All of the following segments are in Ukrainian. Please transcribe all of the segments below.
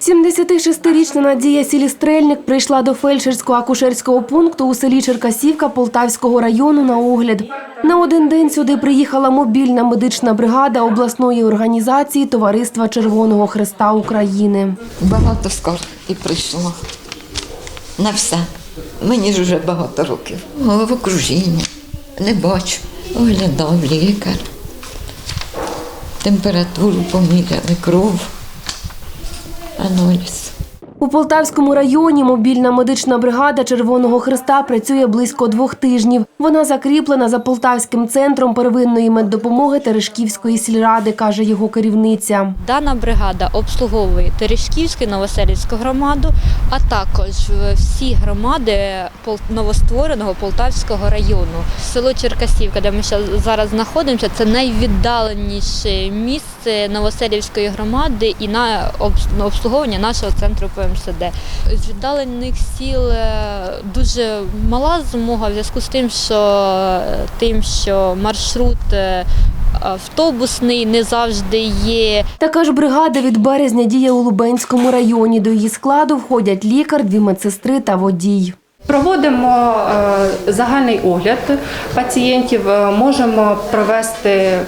76-річна Надія Сілістрельник прийшла до фельдшерського акушерського пункту у селі Черкасівка Полтавського району на огляд. На один день сюди приїхала мобільна медична бригада обласної організації Товариства Червоного Хреста України. Багато скарг і прийшло. На все. Мені ж вже багато років. Головокружіння. Не бачу. Оглядав лікар. Температуру поміряли, кров. Аналіз. У Полтавському районі мобільна медична бригада Червоного Хреста працює близько двох тижнів. Вона закріплена за Полтавським центром первинної меддопомоги Терешківської сільради, каже його керівниця. Дана бригада обслуговує Терешківську, Новоселівську громаду, а також всі громади новоствореного Полтавського району. Село Черкасівка, де ми зараз знаходимося, це найвіддаленіше місце Новоселівської громади і на обслуговування нашого центру ПМСД. З віддалених сіл е, дуже мала змога в зв'язку з тим, що тим, що маршрут. е, Автобусний не завжди є. Така ж бригада від березня діє у Лубенському районі. До її складу входять лікар, дві медсестри та водій. Проводимо е, загальний огляд пацієнтів, е, можемо провести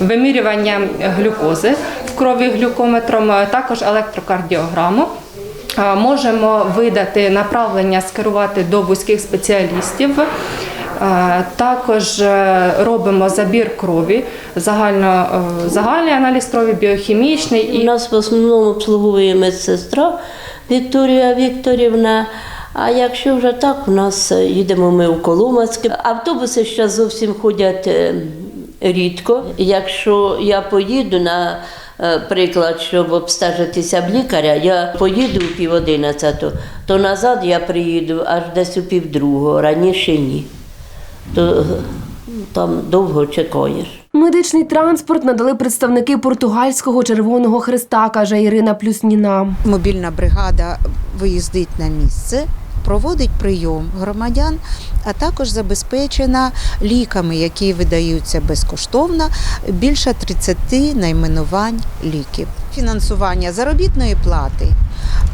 вимірювання глюкози крові глюкометром, е, також електрокардіограму. Е, Можемо видати направлення, скерувати до вузьких спеціалістів. Е, Також робимо забір крові, загально, загальний аналіз крові, біохімічний У нас в основному обслуговує медсестра Вікторія Вікторівна. А якщо вже так, у нас їдемо ми в Коломацьке. Автобуси ще зовсім ходять рідко. Якщо я поїду на приклад, щоб обстежитися в лікаря, я поїду у пів одинадцятого, то назад я приїду аж десь у півдругого, раніше ні. То е, там довго чекаєш. Медичний транспорт надали представники португальського Червоного Хреста, каже Ірина Плюсніна. Мобільна бригада виїздить на місце, проводить прийом громадян, а також забезпечена ліками, які видаються безкоштовно, більше 30 найменувань ліків. Фінансування заробітної плати,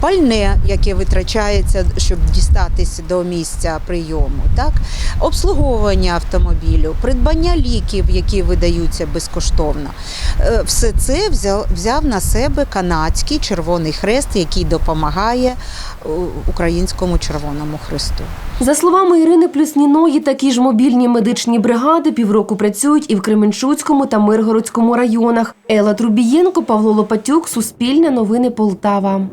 пальне, яке витрачається, щоб дістатися до місця прийому, так? обслуговування автомобілю, придбання ліків, які видаються безкоштовно. Е, Все це взяв, взяв на себе канадський Червоний Хрест, який допомагає е, Українському Червоному Хресту. За словами Ірини Плюсніної, такі ж мобільні медичні бригади півроку працюють і в Кременчуцькому та Миргородському районах. Елла Трубієнко, Павло Лопатюк, Суспільне новини Полтава.